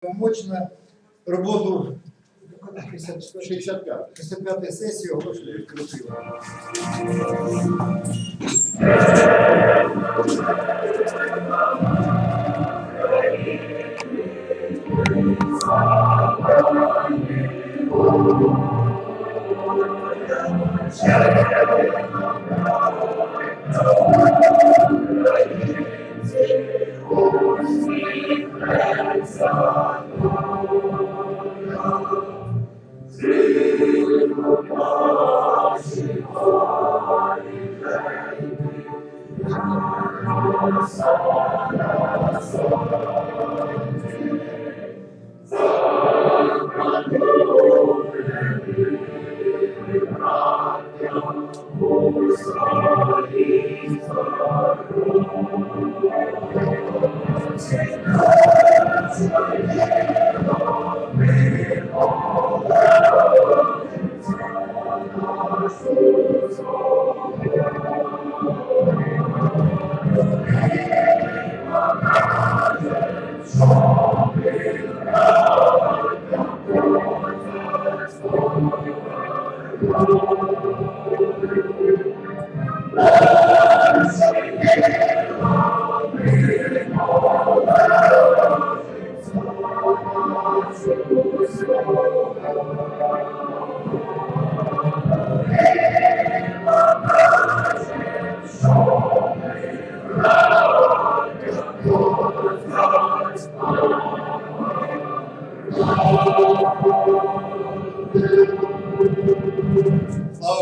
Помочь на роботу 65 65 сесії оголошую відкритою. Слава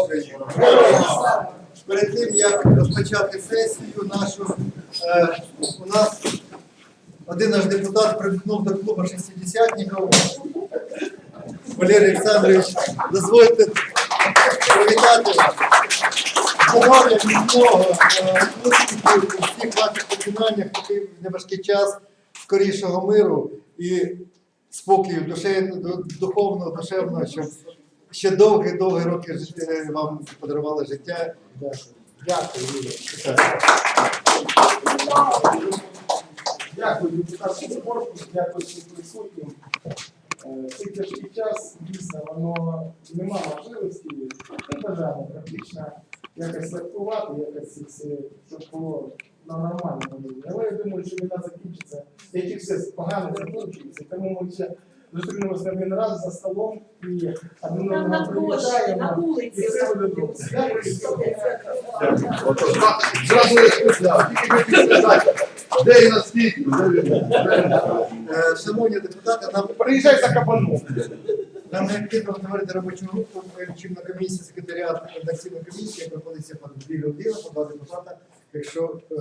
Україні! Тим як розпочати сесію нашу, е, у нас один наш депутат привикнув до клубу шестидесятників. Валерій Олександрович, дозвольте привітати здоров'я, міцного, е, успіхів у всіх ваших починаннях, такий неважкий час, скорішого миру і спокою духовного, душевного, щоб ще довгі-довгі роки вам подарували життя. Дякую. Дякую депутатському корпусу, дякую всім присутнім. Е, Цей тяжкий час, дійсно, воно нема можливості, не бажаємо практично якось святкувати, якось це все, щоб було на нормальному рівні. Але я думаю, що війна закінчиться, як і все погано закінчується, тому ми ще зустрінемося не один раз за столом і площі, привітаємо. на І вулиці. все буде добре. Дякую. Зразу де і де він. Е, Шановні депутати, нам Приїжджай за кабаном. Нам необхідно створити робочу групу, на комісії секретаріат редакційної комісії проходиться по дві людини, по два депутата. Якщо е,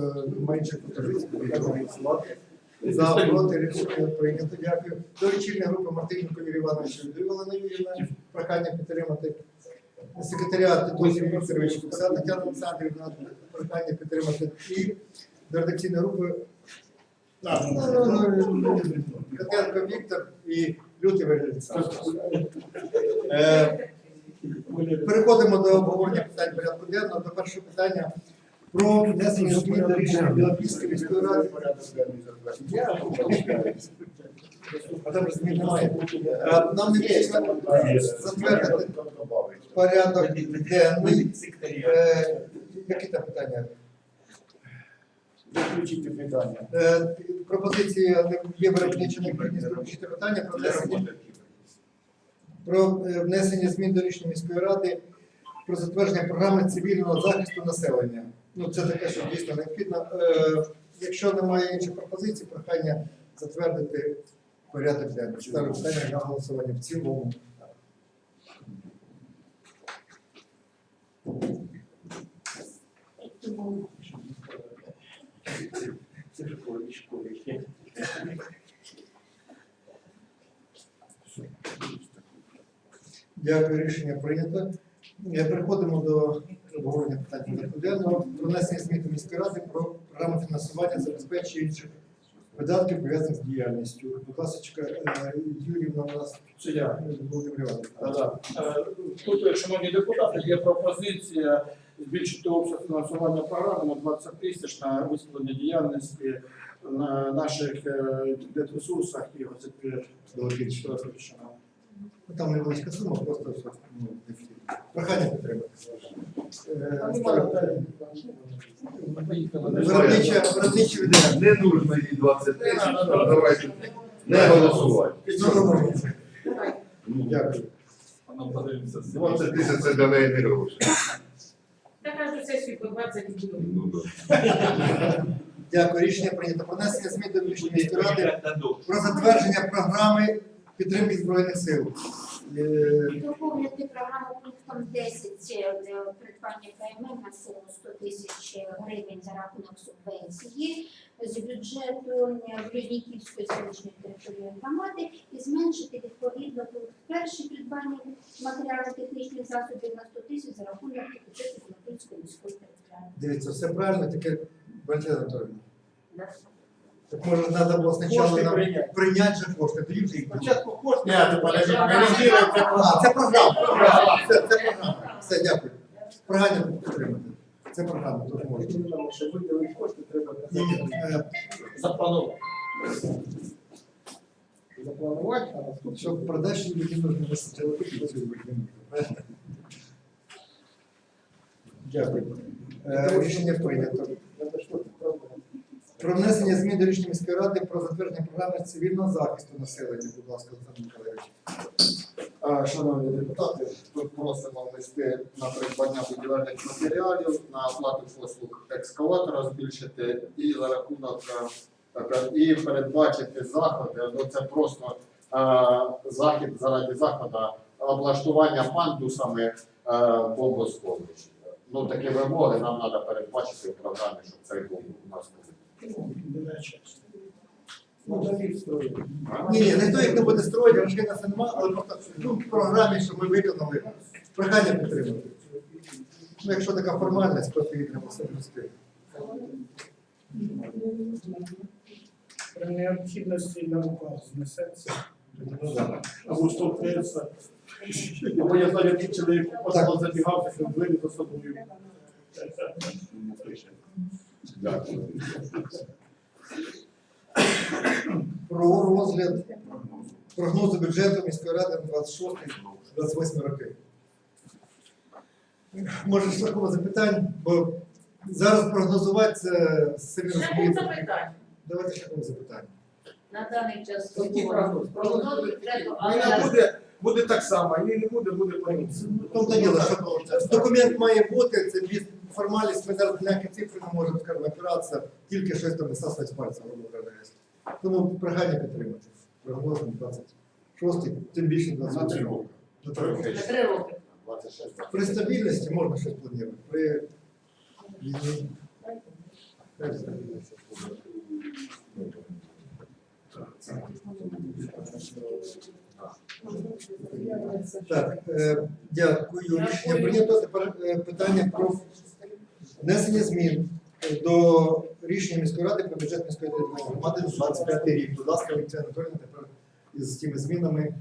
менше пропозицій, то голосувати. За проти рішення прийнято. Дякую. До вечірньої групи Мартиненко Юрій Іванович Юрій Олена Юрівна. Прохання підтримати. Секретаріат Титов Вікторович Тетяна Олександрівна. Прохання підтримати. І до редакційної групи Котенко Віктор і Лютий Валерій Е, Переходимо до обговорення питань порядку денного. До першого питання про внесення змін до рішення Білопільської міської ради. А там змін немає. Е, Нам необхідно затвердити порядок денний. Е, Які там питання? Включіть питання. Е, Пропозиція є виробнича необхідність включити питання про внесення про е, внесення змін до рішення міської ради про затвердження програми цивільного захисту населення. Ну, це таке, що дійсно необхідно. Е, Якщо немає інших пропозицій, прохання затвердити порядок денний. Ставлю питання на голосування в цілому. Дякую, рішення прийнято. Е, Переходимо до обговорення питань денного. Про внесення змін до міської ради про програму фінансування забезпечення інших видатків пов'язаних з діяльністю. Будь ласка, е, Юрівна у нас. Володимир Іванович. Е, Тут, шановні депутати, є пропозиція збільшити обсяг фінансування програми на 20 тисяч на висвітлення діяльності на наших е, ресурсах і оце. Ну, Там невеличка сума, просто ну. Прохання. Е. Виробниче виробниче відділення. Не нужно їй 20 тисяч, давайте не голосувати. Ну, ну, Дякую. Воно 20 тисяч це для неї не гроші. Та кожну сесію по 20 і. Ну, да. Дякую. Рішення прийнято. Пронесення змін до рішення міської ради про затвердження програми підтримки Збройних сил. Е, Доповнити програму пунктом 10 це е, придбання КММ на суму 100 тисяч гривень за рахунок субвенції з бюджету е, Блюзніківської селищної територіальної громади і зменшити відповідно пункт перший придбання матеріально-технічних засобів на 100 тисяч за рахунок бюджету Тернопільської міської територіальної. Дивіться, все правильно, тільки Валентина Анатолійовна. Так може треба було спочатку Кошти прийняти. прийняти же кошти, тоді вже їх. Спочатку кошти, а тепер А, це програма. програма. Це, це програма. Все, дякую. Програму підтримати. Це програма, тож можна. Тому що виділити кошти треба Ні, ні, е, Заплановано. запланувати, а наступне Щоб продажі людям нужно вистачило цю викинути. Дякую. Е, Рішення прийнято. Про внесення змін до рішення міської ради про затвердження програми цивільного захисту населення. Будь ласка, Олександр Миколаївич. Шановні депутати, тут просимо внести на придбання будівельних матеріалів, на оплату послуг екскаватора збільшити і за рахунок е, і передбачити заходи. Ну це просто е, захід заради заходу облаштування пандусами е, бомбосховищ. Ну такі вимоги нам треба передбачити в програмі, щоб цей був у нас був. Ну. Ні, ні, ніхто їх не буде строїти, рожки нас немає, але просто ну, в програмі, що ми виконали, прохання підтримати. Ну, якщо така формальність, то її треба все внести. При необхідності на руках знесеться. Або стовпиться. Або я знаю, який чоловік просто забігав, що двері за собою. Дякую. Про розгляд прогнозу бюджету міської ради на 26-28 роки. Може, шляхово запитань, бо зараз прогнозувати це самі Шляхом розумієте. запитань. Давайте шляхово запитання. На даний час Який прогноз? Прогноз бюджету, Війна але буде, буде так само, її не буде, буде по-іншому. В тому то діло, що документ має бути, це без формальність, ми зараз ніякі цифри не можемо, скажімо, опиратися, тільки щось там висасувати з пальця, грубо кажучи. Тому прохання підтримати. На 26, тим більше На 28 три року. роки. На три роки. на три роки. 26 При стабільності можна щось планувати. При війні. Стабільності. Так, е, дякую. Рішення прийнято. Тепер е, питання про внесення змін до рішення міської ради про бюджет міської територіальної громади на 25 рік. Будь ласка, Олексій Анатолійовна, тепер із тими змінами,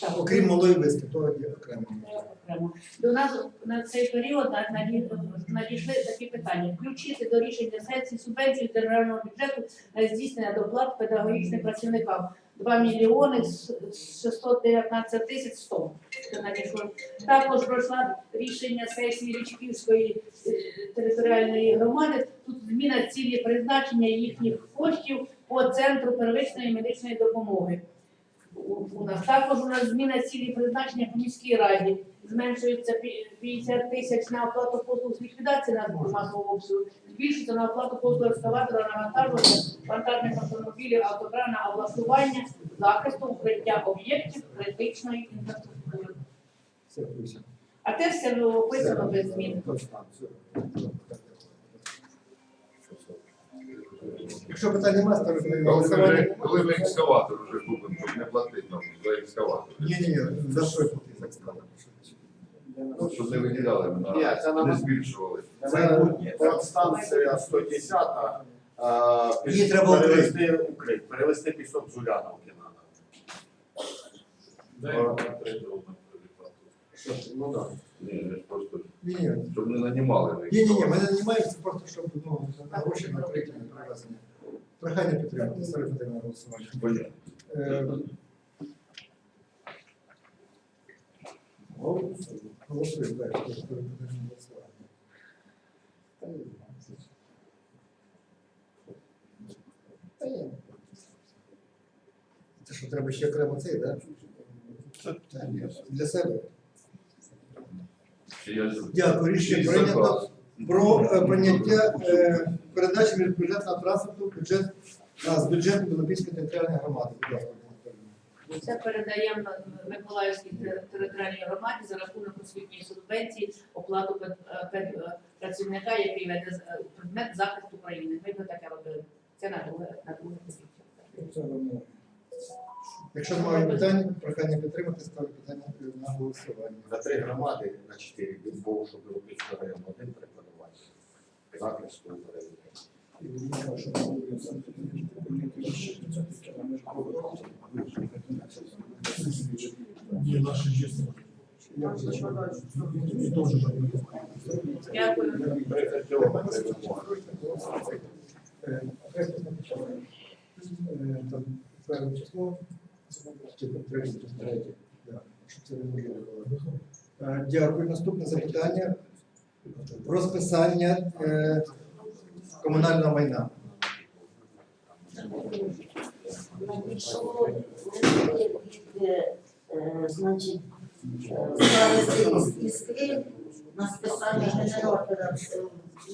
Так. окрім малої виски, то є окремо. окремо. До нас на цей період надійшли такі питання. Включити до рішення сесії субвенцію державного бюджету на здійснення доплат педагогічним працівникам 2 мільйони с- 619 тисяч 100. Це надійшло. Також пройшло рішення сесії Річківської е, територіальної громади. Тут зміна цілі призначення їхніх коштів по центру первичної медичної допомоги. У, нас також у нас зміна цілі призначення по міській раді. Зменшується 50 тисяч на оплату послуг з ліквідації на масового обсягу. Збільшується на оплату послуг екскаватора, навантажування, вантажних автомобілів, автокран на облаштування, захисту, укриття об'єктів критичної інфраструктури. А те все описано без змін. Якщо питань немає, ставлю на Коли голосування. Коли ми екскаватор вже купимо, щоб не платити нам за екскаватор. Ні, ні, ні, за що я платив так сказати? Ну, Щоб не виділяли, це не збільшували. Це станція 110 а, Її треба перевести укрит, перевести пісок з Уляновки треба. Ну так. Ні, не просто, Ні, ні, щоб не нанімали. ні, ні, ні, мене немає, це просто щоб ну, на гроші на третє не привезення. Прохання підтримати. Ставлю питання на голосування. Е, Голосуємо далі. Ставлю питання на голосування. Це що, треба ще окремо цей, так? Для себе. Дякую. Рішення прийнято про е, прийняття е, передачі міжбюджетного транспорту в бюджет з бюджету Білопільської територіальної громади. Будь ласка, Ірина Це передаємо Миколаївській те- територіальній громаді за рахунок освітньої субвенції оплату пед- е, пед- е, працівника, який веде з- е, предмет захисту України. Ми би таке робили. Це на друге на друге позицію. Якщо немає питань, прохання підтримати, ставлю питання на голосування. За три громади на чотири від Богу, щоб було півтора району один преподавати. Захисту України. Ні, наші Дякую. Е. Е, перше число, Е, Дякую. Наступне запитання про списання е, комунального майна. надійшло від, е, е, значить, е, іскри на списання генератора е,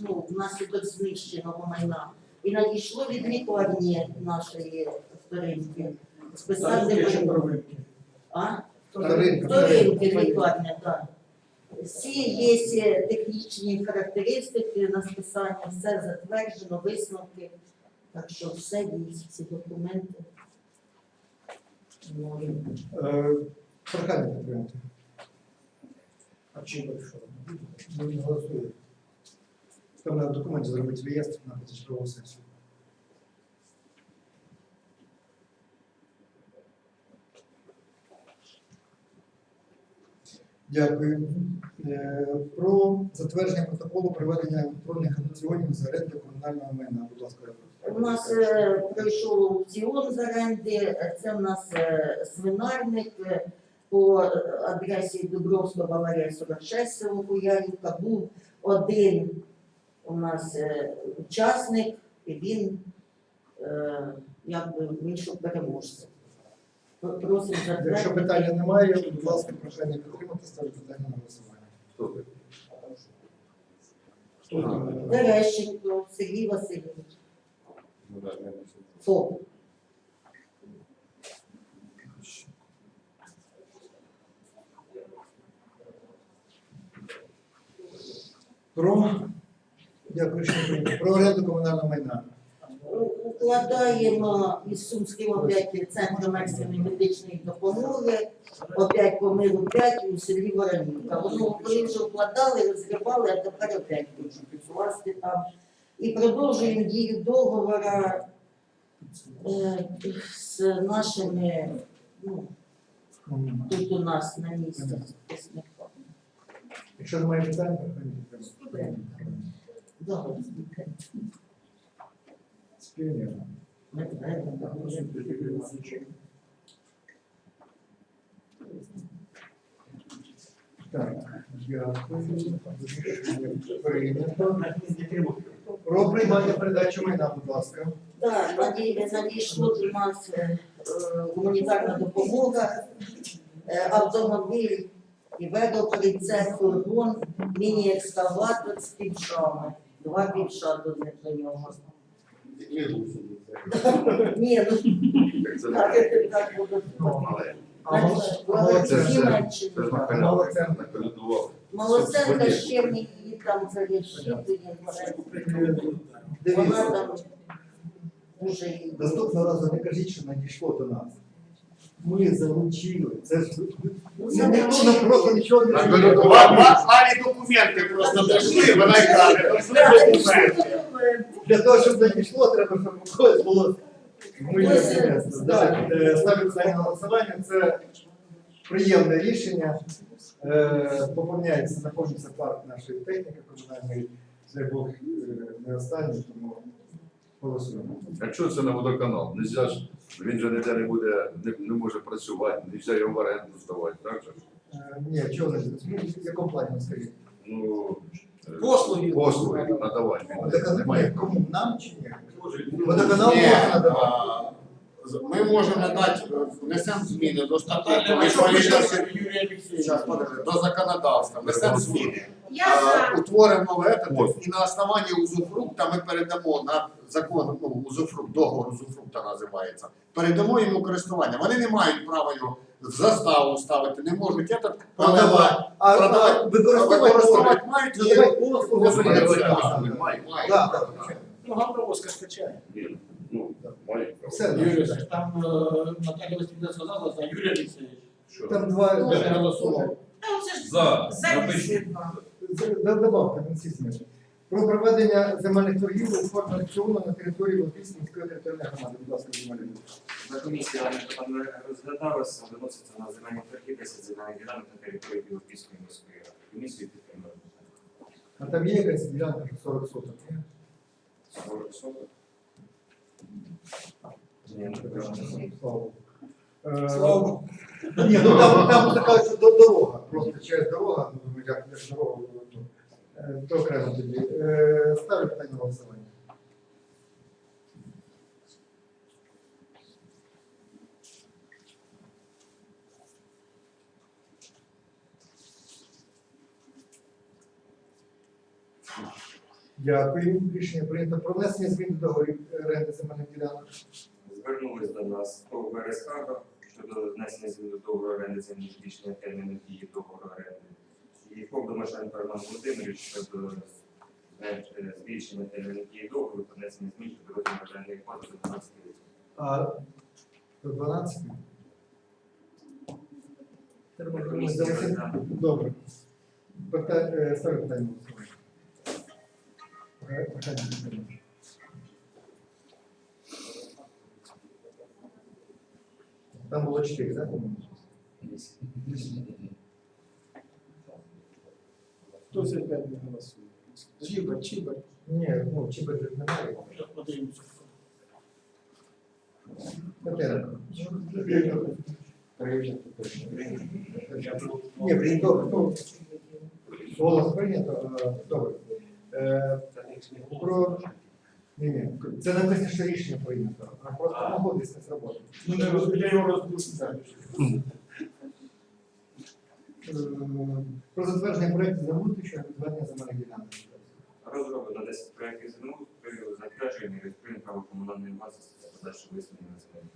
ну, внаслідок знищеного майна. І надійшло від лікарні нашої вторинки. Списання провинки. а? Вторинки так. Всі є технічні характеристики на списання, все затверджено, висновки. Так що все є, всі документи. Е, Прохання підтримати. А чим прийшов? Ну, не голосує. Там на документі зробити реєстр на позачергову сесію. Дякую. Е, Про затвердження протоколу проведення електронних аукціонів за оренду комунального майна. Будь ласка, У нас е, пройшов аукціон з оренди, це в нас е, свинарник по адресі Дубровська Баварія 46 село Куянівка. Був один у нас учасник, і він якби вийшов переможцем. Про- Просимо Якщо питання немає, будь ласка, прохання підтримати, ставлю питання на голосування. Хто ви? Хто там? Терещенко Сергій Васильович. Ну, да, не ФОП. Про дякую, прийнято. Про оренду комунального майна. Укладаємо із Сумським опять центром екстреної медичної допомоги, опять по миру 5 у селі Воронівка. Воно коли вже вкладали, розгрібали, а тепер опять хочуть підкласти там. І продовжуємо дію договора е, з нашими, ну, тут у нас на місці захисниками. Якщо немає питань, Спільно. не треба. Так, дякую. Рішення Прийнято. Про майна, будь ласка. Так, наді- надійшло до нас е, гуманітарна допомога, е, автомобіль і ведоприцеп, фургон, міні-екскаватор з півшами. Два півша до до нього. Ні, ну так, але молодценка? ще не її там зарешитує. Вона там дуже її. наступного разу не кажіть, що надійшло до нас. Ми залучили. Це ж Ну, це ніхто нам просто нічого не Наколядував. Малі документи просто дійшли, вона й каже, документи. Для того, щоб надійшло, треба, щоб у когось було мильне Ось, е, Ставлю питання на голосування. Це приємне рішення. Е, Поповняється, знаходиться парк нашої техніки комунальної. Це був е, не останній, тому Голосуємо. Якщо це на водоканал, нельзя ж, він же ніде не буде, не, не може працювати, нельзя його в оренду здавати, так же? Е, Ні, чого не зрозуміло? В якому плані скажіть? Ну, е, Послуги. послуги надавати. Він Водоканал немає. кому? Нам чи ні? Водоканал Ні, може надавати. а, з- ми можемо надати, е, внесемо зміни до статуту, до законодавства, внесемо зміни. А. Утворимо нове і на основанні узуфрукта ми передамо на закон, ну, узуфрукт, договор узуфрукта називається. Передамо йому користування. Вони не мають права його в заставу ставити, не можуть этот, Продавати. А Продавати. а використовувати мають. Немає. мають. Ну, гамбровозка скачає. Ну. Все, Юрій там Наталя Васильівна сказала за Олексійович. Що? Там два. Я не голосував. За. Напишіть. Д- Добавте, не всі зміни. Про проведення земельних торгів у формі аукціону на території Латвійської міської територіальної громади. Будь ласка, земельні. На комісії там розглядалися, виноситься на земельні торги 10 земельних ділянок на території Білопільської міської ради. Комісію підтримали. А там є якась ділянка, що 40 соток? ні? 40 соток. Ні, не Слава прийшло. Богу. Е, Слава Богу. Ні, ну там, там така дорога, просто через дорога, ну як як дорога, то, е, то окремо тоді. Е, Ставлю питання на голосування. Дякую. Рішення прийнято про внесення змін до договорів оренди земельних ділянок. Звернулись до нас по ВРСК щодо внесення змін до договору оренди землі збільшення терміну дії договору оренди. І ФОП Домашенко Роман Володимирович щодо е, е, збільшення терміну дії договору та внесення змін щодо розміру орендної плати до 12 років. А до 12? Треба Комісія. Добре. Е, Ставлю питання. Там було 4, так? Хтось опять не голосує. Чіба, чіба. Ні, ну, би немає. Петеренко. Ні, добре, ну, голос прийнято, е, добре. Про... Ні, ні, це не те, що рішення прийнято, а просто погодитися з роботи. Ну, не роз- я його розбудив. Е, Про затвердження проєкту замовлення щодо відведення земельних ділянок. Розроблено 10 проєктів землеустрою, затвердження і відповідно право комунальної власності та подальше висновлення на земельні.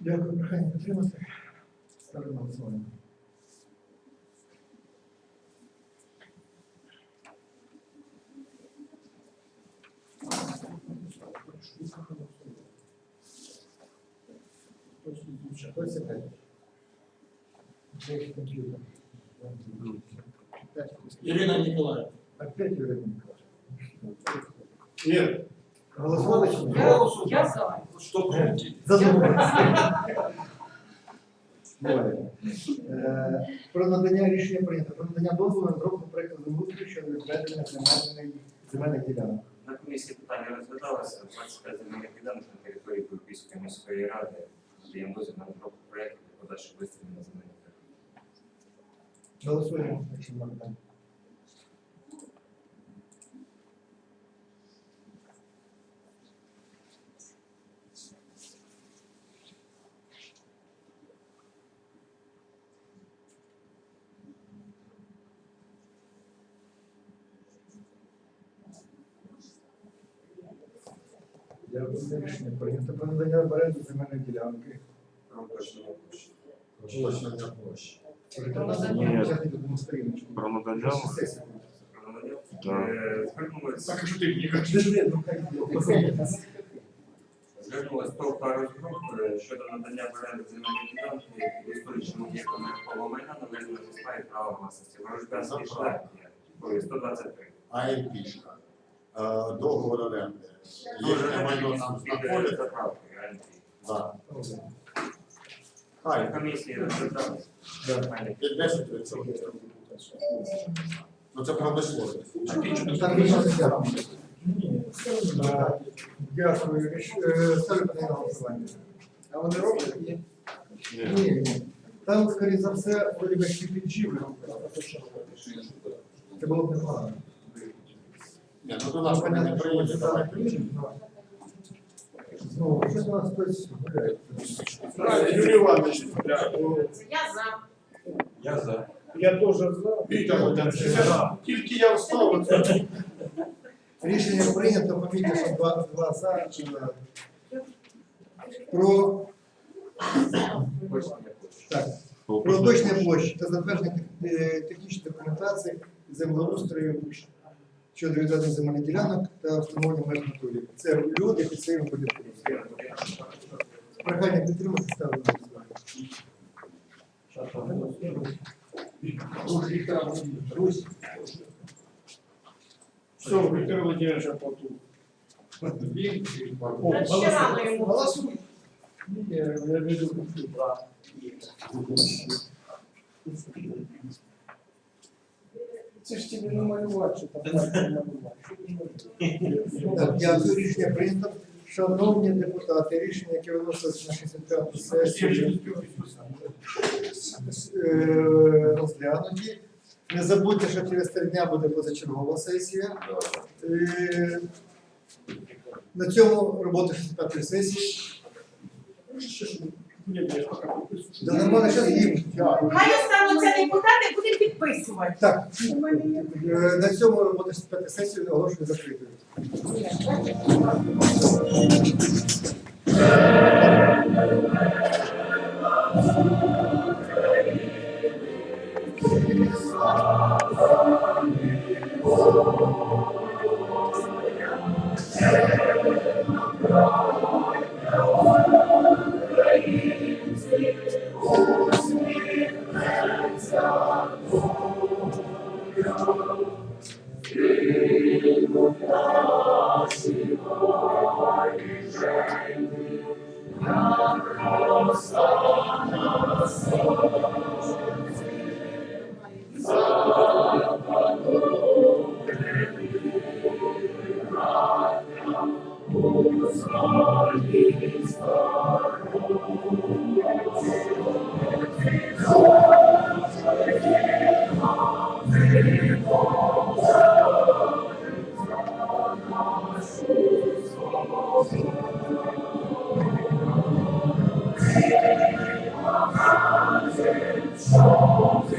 Дякую, прохання підтримати. Ставлю на голосування. Ірина Ніколаївна. Опять Юрій Миколаївич. Ір. Голосували чи ні? Я за. Що проти? Задумались. Е, Про надання рішення прийнято. Про надання дозволу на розробку проєкту землеустрою щодо відведення земельних ділянок. На комісії питання розглядалося, 25 земельних ділянок на території Київської міської ради, даємо дозвіл на розробку проєкту та подальше виставлення на земельні. Голосуємо. Дякую за рішення. Прийнято про надання в оренду земельної ділянки. Про площі. Надання? Щодо надання в оренду земельної ділянки історичному об'єкту нерухомого майна належного зі справі права власності. Ворожбянський шлях є, ой, 123. АМПішка. Е, Договор оренди. Дуже майно там знаходиться. На Хай, комісії розглядали. Під 10%. Ну це промисловість. Дякую. Е, Ставлю на голосування. А вони роблять? Ні. Там, скоріше за все, вроді би ще підживлю. Це було б непогано. Ні, ну до нас вони не приїдуть, давай. Знову, щось у нас хтось гуляє. Юрій Іванович, Я за. я теж за. Вітя Володимирович, Тільки я встав, оце. Рішення прийнято, помітьте, що два, два за. чи за. Про, так, про уточнення площі та затвердження тех- е, технічної документації землеустрою щодо відведення земельних ділянок та встановлення меж натурі. Це люди під своїми будинками. Прохання підтримати. Русь. Все, Віктор Володимирович йому. Голосуй. Я не люблю. Це ж тобі не малювати, що там так малювати. Що ти Дякую, рішення прийнято. Шановні депутати, рішення, яке виносилось на 65 сесію, е, розглянуті. Не забудьте, що через три дня буде позачергова сесія. Е, На цьому робота 65 сесії. Да нормально, зараз їм. Хай остануться депутати, будемо підписувати. Так, е, на цьому робота 65 сесії оголошую закритою. Дякую всім за роботу.